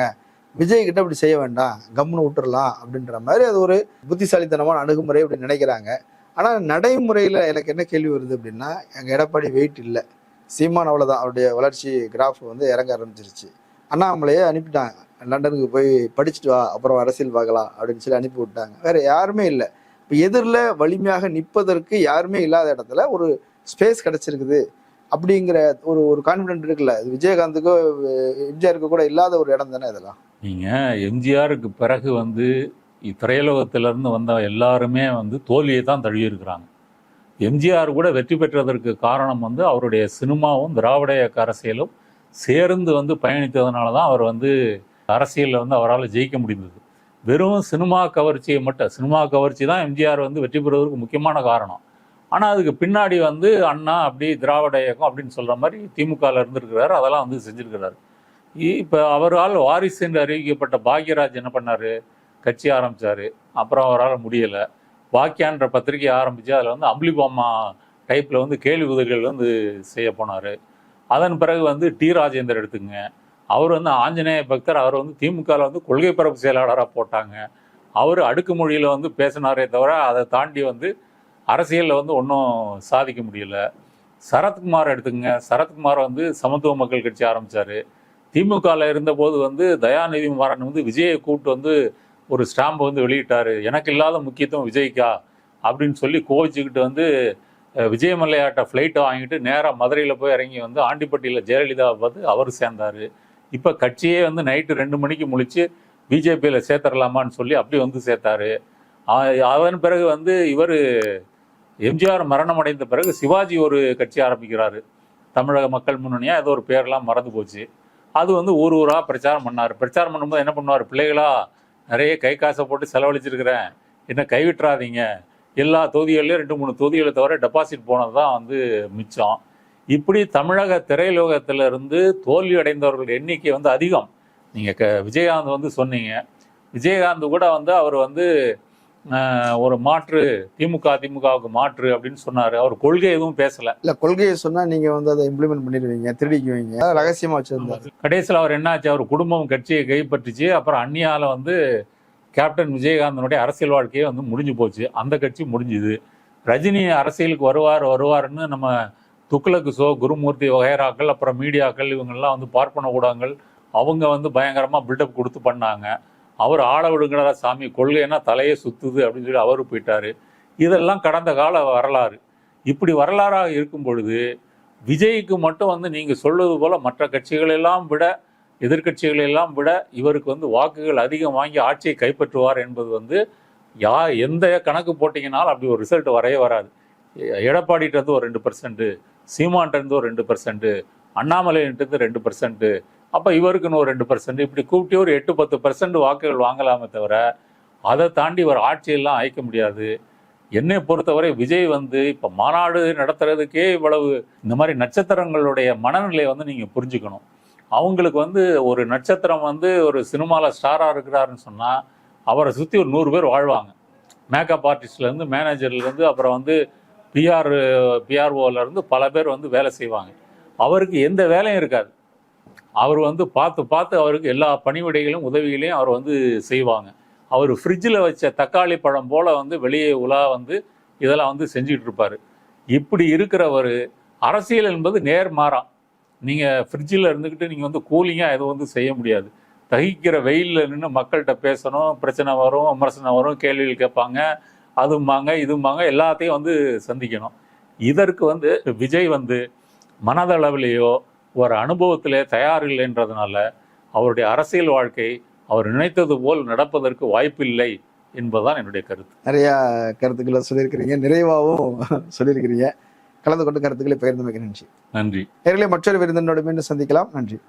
விஜய் கிட்ட அப்படி செய்ய வேண்டாம் கம்முன்னு விட்டுறலாம் அப்படின்ற மாதிரி அது ஒரு புத்திசாலித்தனமான அணுகுமுறை அப்படின்னு நினைக்கிறாங்க. ஆனால் நடைமுறையில் எனக்கு என்ன கேள்வி வருது அப்படின்னா எங்கள் எடப்பாடி வெயிட் இல்லை. சீமான் அவ்வளோதான் அவருடைய வளர்ச்சி கிராஃப் வந்து இறங்க ஆரம்பிச்சிருச்சு. அண்ணாமலையே அனுப்பிட்டாங்க. லண்டனுக்கு போய் படிச்சுட்டு வா அப்புறம் அரசியல் பார்க்கலாம் அப்படின்னு சொல்லி அனுப்பி விட்டாங்க. வேற யாருமே இல்லை. இப்போ எதிரில் வலிமையாக நிற்பதற்கு யாருமே இல்லாத இடத்துல ஒரு ஸ்பேஸ் கிடைச்சிருக்குது அப்படிங்கிற ஒரு ஒரு கான்ஃபிடென்ட் இருக்குல்ல. இது விஜயகாந்துக்கோ எம்ஜிஆருக்கு கூட இல்லாத ஒரு இடம் தானே இதெல்லாம்? நீங்கள் எம்ஜிஆருக்கு பிறகு வந்து இ- வந்த எல்லாருமே வந்து தோல்வியை தான் தழுவியிருக்கிறாங்க. எம்ஜிஆர் கூட வெற்றி பெற்றதற்கு காரணம் வந்து அவருடைய சினிமாவும் திராவிட இயக்க அரசியலும் சேர்ந்து வந்து பயணித்ததுனால தான் அவர் வந்து அரசியலில் வந்து அவரால் ஜெயிக்க முடிந்தது. வெறும் சினிமா கவர்ச்சியை மட்டும் சினிமா கவர்ச்சி தான் எம்ஜிஆர் வந்து வெற்றி பெறுவதற்கு முக்கியமான காரணம். ஆனால் அதுக்கு பின்னாடி வந்து அண்ணா அப்படி திராவிட இயக்கம் அப்படின்னு சொல்கிற மாதிரி திமுகவில் இருந்திருக்கிறாரு அதெல்லாம் வந்து செஞ்சுருக்கிறாரு. இப்போ அவரால் வாரிசு என்று அறிவிக்கப்பட்ட பாக்யராஜ் என்ன பண்ணார்? கட்சி ஆரம்பித்தார் அப்புறம் அவரால் முடியலை. வாக்கியான்ற பத்திரிகை ஆரம்பித்து அதில் வந்து அம்புலிபாமா டைப்பில் வந்து கேள்வி உதவிகள் வந்து செய்ய போனார். அதன் பிறகு வந்து டி ராஜேந்தர் எடுத்துங்க அவர் வந்து ஆஞ்சநேய பக்தர் அவர் வந்து திமுகவில் வந்து கொள்கை பரப்பு செயலாளராக போட்டாங்க. அவர் அடுக்கு மொழியில் வந்து பேசினாரே தவிர அதை தாண்டி வந்து அரசியலில் வந்து ஒன்றும் சாதிக்க முடியல. சரத்குமார் எடுத்துங்க சரத்குமார் வந்து சமத்துவ மக்கள் கட்சி ஆரம்பித்தார் திமுகவில் இருந்தபோது வந்து தயாநிதி மாறன் வந்து விஜயை கூப்பிட்டு வந்து ஒரு ஸ்டாம்பை வந்து வெளியிட்டார். எனக்கு இல்லாத முக்கியத்துவம் விஜய்க்கா? அப்படின்னு சொல்லி கோவிச்சுக்கிட்டு வந்து அஹ், விஜய் மல்லையாட்ட ஃப்ளைட்டை வாங்கிட்டு நேராக மதுரையில் போய் இறங்கி வந்து ஆண்டிப்பட்டியில் ஜெயலலிதா பார்த்து அவர் சேர்ந்தார். இப்போ கட்சியே வந்து நைட்டு ரெண்டு மணிக்கு முழிச்சு பிஜேபியில் சேர்த்துடலாமான்னு சொல்லி அப்படி வந்து சேர்த்தாரு. அதன் பிறகு வந்து இவர் எம்ஜிஆர் மரணம் அடைந்த பிறகு சிவாஜி ஒரு கட்சி ஆரம்பிக்கிறாரு. தமிழக மக்கள் முன்னணியாக ஏதோ ஒரு பேர்லாம் மறந்து போச்சு. அது வந்து ஊர் ஊராக பிரச்சாரம் பண்ணார். பிரச்சாரம் பண்ணும்போது என்ன பண்ணுவார்? பிள்ளைகளா நிறைய கை காசை போட்டு செலவழிச்சிருக்கிறேன். என்ன கைவிட்டுறாதீங்க. எல்லா தொகுதிகள்லையும் ரெண்டு மூணு தொகுதிகளை தவிர டெபாசிட் போனது தான் வந்து மிச்சம். இப்படி தமிழக திரையுலகத்துல இருந்து தோல்வி அடைந்தவர்கள் எண்ணிக்கை வந்து அதிகம். நீங்கள் க விஜயகாந்த் வந்து சொன்னீங்க. விஜயகாந்த் கூட வந்து அவர் வந்து ஒரு மாற்று திமுக திமுகவுக்கு மாற்று அப்படின்னு சொன்னார். அவர் கொள்கை எதுவும் பேசலை. இல்ல கொள்கையை சொன்னா நீங்க வந்து அதை இம்ப்ளிமெண்ட் பண்ணிடுவீங்க திருடிக்குவீங்க. அதான் ரகசியமா வச்சிருந்தாரு கடைசியில் அவர் என்னாச்சு? அவர் குடும்பம் கட்சியை கைப்பற்றிச்சு. அப்புறம் அந்நியால வந்து கேப்டன் விஜயகாந்தனுடைய அரசியல் வாழ்க்கையே வந்து முடிஞ்சு போச்சு. அந்த கட்சி முடிஞ்சுது. ரஜினி அரசியலுக்கு வருவார் வருவாருன்னு நம்ம துக்ளக்கு சோ குருமூர்த்தி வகைராக்கள் அப்புறம் மீடியாக்கள் இவங்கெல்லாம் வந்து பார்ப்பன ஊடகங்கள் அவங்க வந்து பயங்கரமாக பில்டப் கொடுத்து பண்ணாங்க. அவர் ஆள விடுங்கடா சாமி கொள்கைன்னா தலையே சுத்துது அப்படின்னு சொல்லி அவரு போயிட்டாரு. இதெல்லாம் கடந்த கால வரலாறு. இப்படி வரலாறாக இருக்கும் பொழுது விஜய்க்கு மட்டும் வந்து நீங்கள் சொல்வது போல் மற்ற கட்சிகளெல்லாம் விட எதிர்கட்சிகளெல்லாம் விட இவருக்கு வந்து வாக்குகள் அதிகம் வாங்கி ஆட்சியை கைப்பற்றுவார் என்பது வந்து யா எந்த கணக்கு போட்டிங்கனாலும் அப்படி ஒரு ரிசல்ட் வரவே வராது. எடப்பாடிட்டு வந்து ஒரு ரெண்டு பர்சன்ட்டு சீமான்ட்ட ஒரு ரெண்டு பர்சன்ட்டு அண்ணாமலைன்ட்டு ரெண்டு பர்சன்ட்டு அப்போ இவருக்குன்னு ஒரு ரெண்டு பர்சன்ட் இப்படி கூப்பிட்டு ஒரு எட்டு பத்து பர்சன்ட் வாக்குகள் வாங்கலாமே தவிர அதை தாண்டி ஒரு ஆட்சியெல்லாம் அழைக்க முடியாது. என்னை பொறுத்தவரை விஜய் வந்து இப்போ மாநாடு நடத்துறதுக்கே இவ்வளவு இந்த மாதிரி நட்சத்திரங்களுடைய மனநிலையை வந்து நீங்கள் புரிஞ்சுக்கணும். அவங்களுக்கு வந்து ஒரு நட்சத்திரம் வந்து ஒரு சினிமாவில் ஸ்டாராக இருக்கிறாருன்னு சொன்னால் அவரை சுற்றி ஒரு நூறு பேர் வாழ்வாங்க. மேக்கப் ஆர்டிஸ்ட்லேருந்து மேனேஜர்லேருந்து அப்புறம் வந்து பிஆர் பிஆர்ஓலேருந்து பல பேர் வந்து வேலை செய்வாங்க. அவருக்கு எந்த வேலையும் இருக்காது. அவர் வந்து பார்த்து பார்த்து அவருக்கு எல்லா பணிவிடைகளும் உதவிகளையும் அவர் வந்து செய்வாங்க. அவர் ஃப்ரிட்ஜில் வச்ச தக்காளி பழம் போல் வந்து வெளியே உலா வந்து இதெல்லாம் வந்து செஞ்சுக்கிட்டு இருப்பார். இப்படி இருக்கிறவர் அரசியல் என்பது நேர்மாறாம் நீங்கள் ஃப்ரிட்ஜில் இருந்துக்கிட்டு நீங்கள் வந்து கூலிங்காக எதுவும் வந்து செய்ய முடியாது. தகிக்கிற வெயிலில் நின்று மக்கள்கிட்ட பேசணும் பிரச்சனை வரும் விமர்சனம் வரும் கேள்விகள் கேட்பாங்க. அதும்பாங்க இதும்பாங்க எல்லாத்தையும் வந்து சந்திக்கணும். இதற்கு வந்து விஜய் வந்து மனதளவிலேயோ ஒரு அனுபவத்திலே தயார் இல்லைன்றதுனால அவருடைய அரசியல் வாழ்க்கை அவர் நினைத்தது போல் நடப்பதற்கு வாய்ப்பில்லை என்பதுதான் என்னுடைய கருத்து. நிறைய கருத்துக்களை சொல்லியிருக்கிறீங்க. நிறைவாகவும் சொல்லியிருக்கிறீங்க. கலந்து கொண்டு கருத்துக்களை பகிர்ந்தமைக்கு நன்றி நன்றி. நேரிலே மற்றொரு விருந்தினோடு மீண்டும் சந்திக்கலாம். நன்றி.